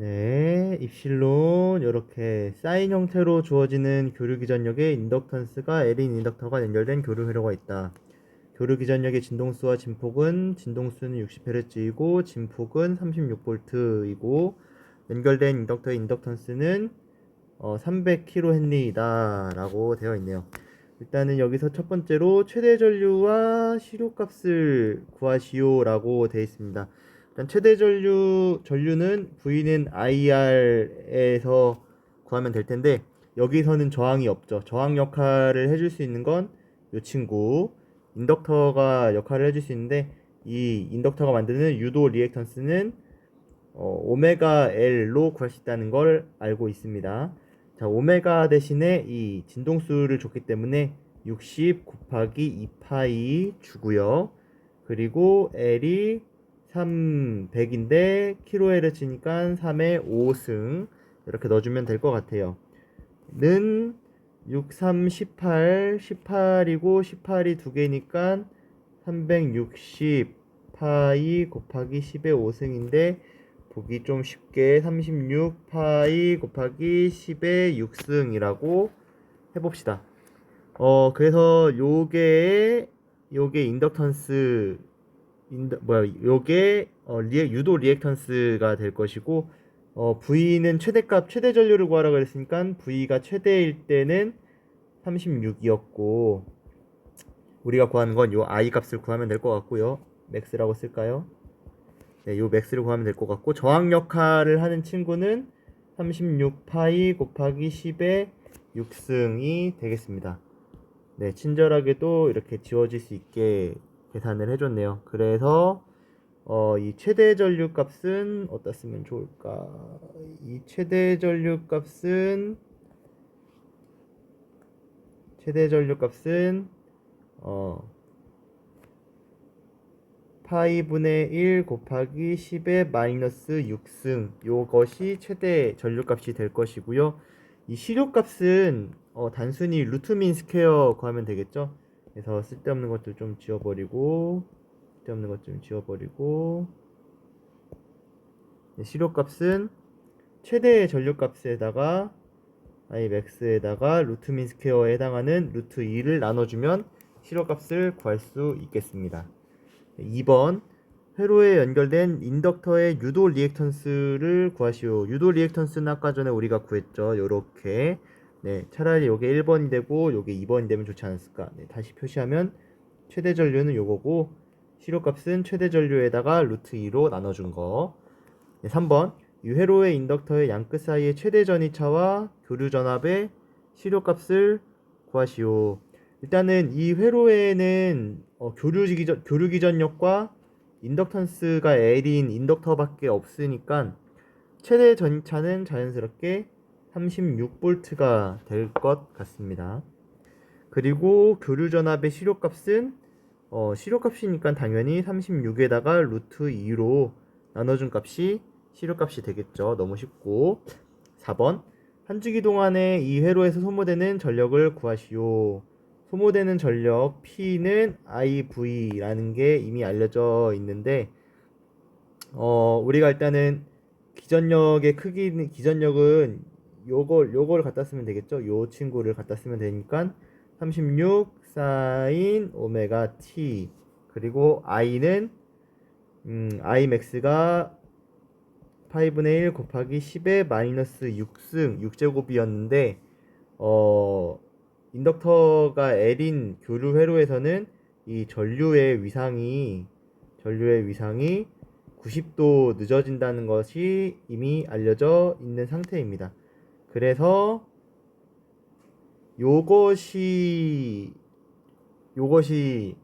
네, 입실론 이렇게 사인 형태로 주어지는 교류 기전력에 인덕턴스가 L인 인덕터가 연결된 교류 회로가 있다. 교류 기전력의 진동수와 진폭은 진동수는 60Hz이고 진폭은 36V이고 연결된 인덕터의 인덕턴스는 어, 300kH이다 라고 되어 있네요. 일단은 여기서 첫 번째로 최대 전류와 시료값을 구하시오라고 되어 있습니다. 일단 최대 전류 전류는 V는 IR에서 구하면 될 텐데 여기서는 저항이 없죠. 저항 역할을 해줄 수 있는 건 이 친구 인덕터가 역할을 해줄 수 있는데 이 인덕터가 만드는 유도 리액턴스는 어, 오메가 L로 구할 수 있다는 걸 알고 있습니다. 자, 오메가 대신에 이 진동수를 줬기 때문에 60 곱하기 2파이 주고요. 그리고 L이 300인데 kHz니까 3의 5승 이렇게 넣어주면 될 것 같아요. 는 6, 3, 18, 18이고 18이 두 개니까 360 파이 곱하기 10의 5승인데 보기 좀 쉽게 36 파이 곱하기 10의 6승이라고 해봅시다. 어 그래서 요게 요게 인덕턴스 인더, 뭐야 요게 어, 리액, 유도 리액턴스가 될 것이고 어, V는 최대값 최대 전류를 구하라 그랬으니까 V가 최대일 때는 36이었고 우리가 구하는 건 요 I 값을 구하면 될 것 같고요 맥스라고 쓸까요? 네, 요 맥스를 구하면 될 것 같고 저항 역할을 하는 친구는 36 파이 곱하기 10의 6승이 되겠습니다. 네, 친절하게도 이렇게 지워질 수 있게 계산을 해줬네요. 그래서 어, 이 최대 전류 값은 어디다 쓰면 좋을까? 이 최대 전류 값은 최대 전류 값은 어 파이 분의 1 곱하기 10의 마이너스 6승 요것이 최대 전류 값이 될 것이고요. 이 시료 값은 어, 단순히 루트민 스퀘어 구하면 되겠죠. 그래서 쓸데없는 것들 좀 지워버리고 쓸데없는 것 좀 지워버리고 네, 시료값은 최대의 전류값에다가 imax에다가 루트 민 스퀘어에 해당하는 루트 2를 나눠주면 시료값을 구할 수 있겠습니다. 네, 2번 회로에 연결된 인덕터의 유도 리액턴스를 구하시오. 유도 리액턴스는 아까 전에 우리가 구했죠. 요렇게 네, 차라리 요게 1번이 되고 요게 2번이 되면 좋지 않았을까. 네, 다시 표시하면 최대 전류는 요거고 시료값은 최대 전류에다가 루트 2로 나눠준 거. 네, 3번 유회로의 인덕터의 양끝 사이의 최대 전이차와 교류 전압의 시료값을 구하시오. 일단은 이 회로에는 어, 교류 기전 교류 기전력과 인덕턴스가 L인 인덕터밖에 없으니까 최대 전차는 자연스럽게 36V가 될 것 같습니다. 그리고 교류 전압의 시료값은 어, 시료값이니까 당연히 36에다가 루트 2로 나눠준 값이 시료값이 되겠죠. 너무 쉽고 4번 한 주기 동안에 이 회로에서 소모되는 전력을 구하시오. 소모되는 전력 P는 IV라는 게 이미 알려져 있는데 어, 우리가 일단은 기전력의 크기 기전력은 요걸 요걸 갖다 쓰면 되겠죠. 요 친구를 갖다 쓰면 되니까 36 사인 오메가 t 그리고 i는 음, i max가 8분의 1 곱하기 10의 마이너스 6승 6제곱이었는데 어 인덕터가 L인 교류 회로에서는 이 전류의 위상이 전류의 위상이 90도 늦어진다는 것이 이미 알려져 있는 상태입니다. 그래서 요것이 요것이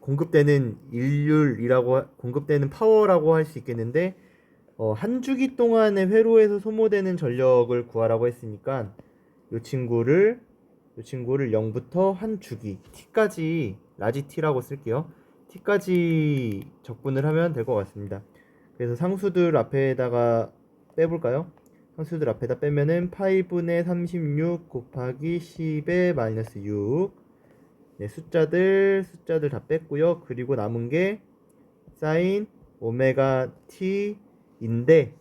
공급되는 일률이라고 공급되는 파워라고 할 수 있겠는데 어, 한 주기 동안의 회로에서 소모되는 전력을 구하라고 했으니까 요 친구를 요 친구를 0부터 한 주기 t까지 라지 t라고 쓸게요. t까지 적분을 하면 될 것 같습니다. 그래서 상수들 앞에다가 빼볼까요? 상수들 앞에다 빼면은 8분의 36 곱하기 10의 마이너스 6 네, 숫자들 숫자들 다 뺐고요. 그리고 남은 게 사인 오메가 t인데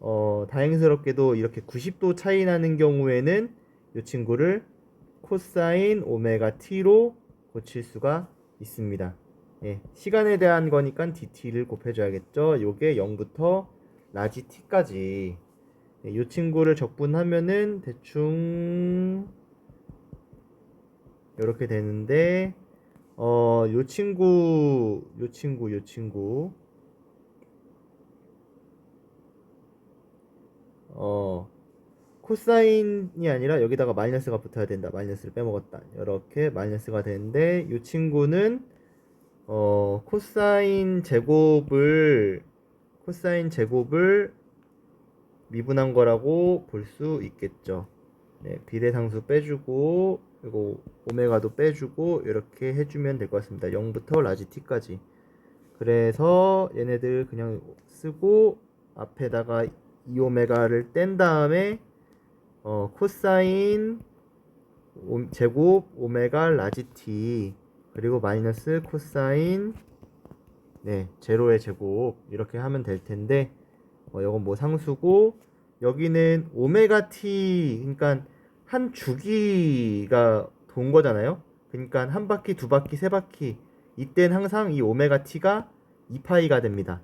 어, 다행스럽게도 이렇게 90도 차이 나는 경우에는 이 친구를 코사인 오메가 t로 고칠 수가 있습니다. 예, 시간에 대한 거니까 dt를 곱해줘야겠죠. 요게 0부터 라지 t까지 예, 이 친구를 적분하면은 대충 이렇게 되는데 어, 요 친구, 요 친구, 요 친구 어, 코사인이 아니라 여기다가 마이너스가 붙어야 된다. 마이너스를 빼먹었다. 이렇게 마이너스가 되는데 이 친구는 어, 코사인 제곱을 코사인 제곱을 미분한 거라고 볼 수 있겠죠. 네, 비례상수 빼주고 그리고 오메가도 빼주고 이렇게 해주면 될 것 같습니다. 0부터 라지 t까지. 그래서 얘네들 그냥 쓰고 앞에다가 2오메가를 뗀 다음에 어, 코사인 오- 제곱 오메가 라지 t 그리고 마이너스 코사인 네 제로의 제곱 이렇게 하면 될 텐데 어, 이건 뭐 상수고 여기는 오메가 t 그러니까 한 주기가 돈 거잖아요. 그러니까 한 바퀴, 두 바퀴, 세 바퀴 이땐 항상 이 오메가 t가 2파이가 됩니다.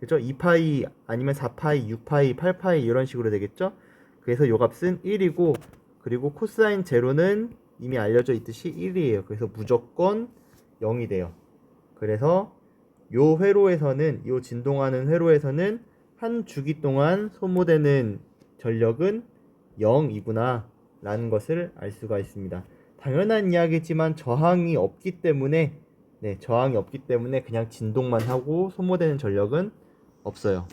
그죠? 2파이 아니면 4파이, 6파이, 8파이 이런 식으로 되겠죠? 그래서 요 값은 1이고 그리고 코사인 제로는 이미 알려져 있듯이 1이에요. 그래서 무조건 0이 돼요. 그래서 요 회로에서는 요 진동하는 회로에서는 한 주기 동안 소모되는 전력은 0이구나 라는 것을 알 수가 있습니다. 당연한 이야기지만 저항이 없기 때문에 네, 저항이 없기 때문에 그냥 진동만 하고 소모되는 전력은 없어요.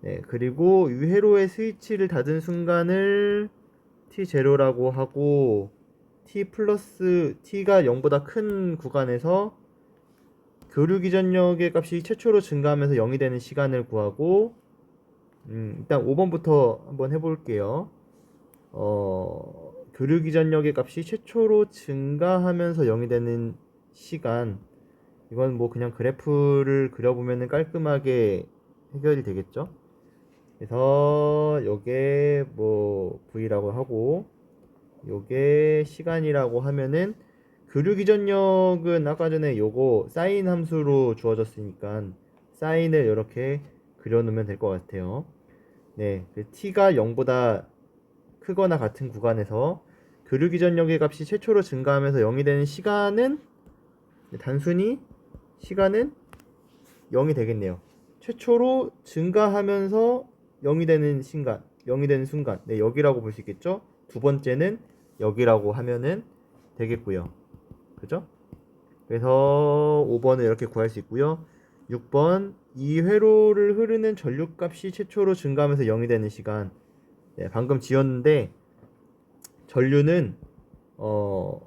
네, 그리고 이 회로의 스위치를 닫은 순간을 t0라고 하고 t 플러스 t가 0보다 큰 구간에서 교류 기전력의 값이 최초로 증가하면서 0이 되는 시간을 구하고 음, 일단 5번부터 한번 해볼게요. 어, 교류 기전력의 값이 최초로 증가하면서 0이 되는 시간 이건 뭐 그냥 그래프를 그려보면 깔끔하게 해결이 되겠죠. 그래서 요게 뭐 v라고 하고 요게 시간이라고 하면은 교류 기전력은 아까 전에 요거 사인 함수로 주어졌으니까 사인을 이렇게 그려놓으면 될 것 같아요. 네, 그 t가 0보다 크거나 같은 구간에서 교류 기전력의 값이 최초로 증가하면서 0이 되는 시간은 네, 단순히 시간은 0이 되겠네요. 최초로 증가하면서 0이 되는 순간, 0이 되는 순간, 네, 여기라고 볼 수 있겠죠? 두 번째는 여기라고 하면은 되겠고요. 그죠? 그래서 5번을 이렇게 구할 수 있고요. 6번 이 회로를 흐르는 전류값이 최초로 증가하면서 0이 되는 시간. 네, 방금 지었는데 전류는 어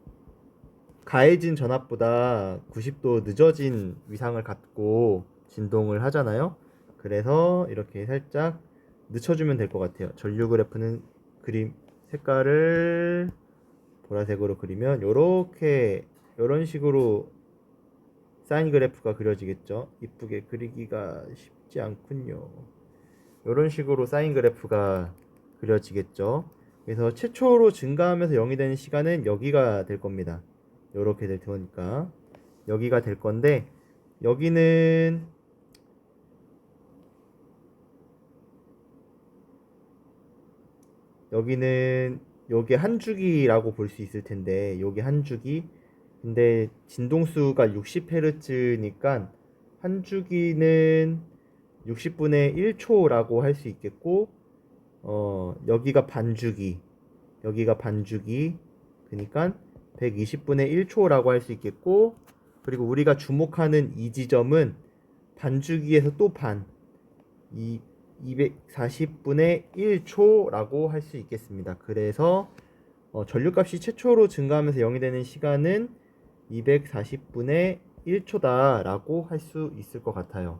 가해진 전압보다 90도 늦어진 위상을 갖고 진동을 하잖아요. 그래서 이렇게 살짝 늦춰주면 될 것 같아요. 전류 그래프는 그림 색깔을 보라색으로 그리면 요렇게 요런 식으로 사인 그래프가 그려지겠죠. 이쁘게 그리기가 쉽지 않군요. 요런 식으로 사인 그래프가 그려지겠죠. 그래서 최초로 증가하면서 0이 되는 시간은 여기가 될 겁니다. 요렇게 될 테니까 여기가 될 건데 여기는 여기는 요게 한 주기라고 볼 수 있을 텐데 요게 한 주기 근데 진동수가 60Hz니까 한 주기는 60분의 1초라고 할 수 있겠고 어 여기가 반주기 여기가 반주기 그러니까 120분의 1초라고 할 수 있겠고 그리고 우리가 주목하는 이 지점은 반주기에서 또 반, 이 240분의 1초라고 할 수 있겠습니다. 그래서 어, 전류값이 최초로 증가하면서 0이 되는 시간은 240분의 1초다라고 할 수 있을 것 같아요.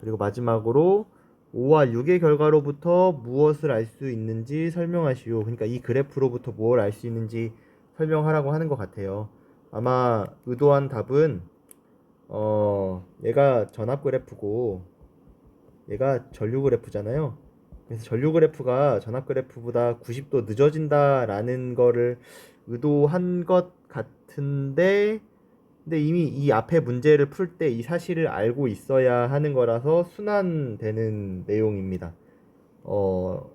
그리고 마지막으로 5와 6의 결과로부터 무엇을 알 수 있는지 설명하시오. 그러니까 이 그래프로부터 무엇을 알 수 있는지 설명하라고 하는 것 같아요. 아마 의도한 답은 어 얘가 전압 그래프고 얘가 전류 그래프잖아요. 그래서 전류 그래프가 전압 그래프보다 90도 늦어진다라는 거를 의도한 것 같은데 근데 이미 이 앞에 문제를 풀 때 이 사실을 알고 있어야 하는 거라서 순환되는 내용입니다. 어,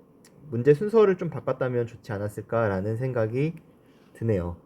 문제 순서를 좀 바꿨다면 좋지 않았을까라는 생각이 드네요.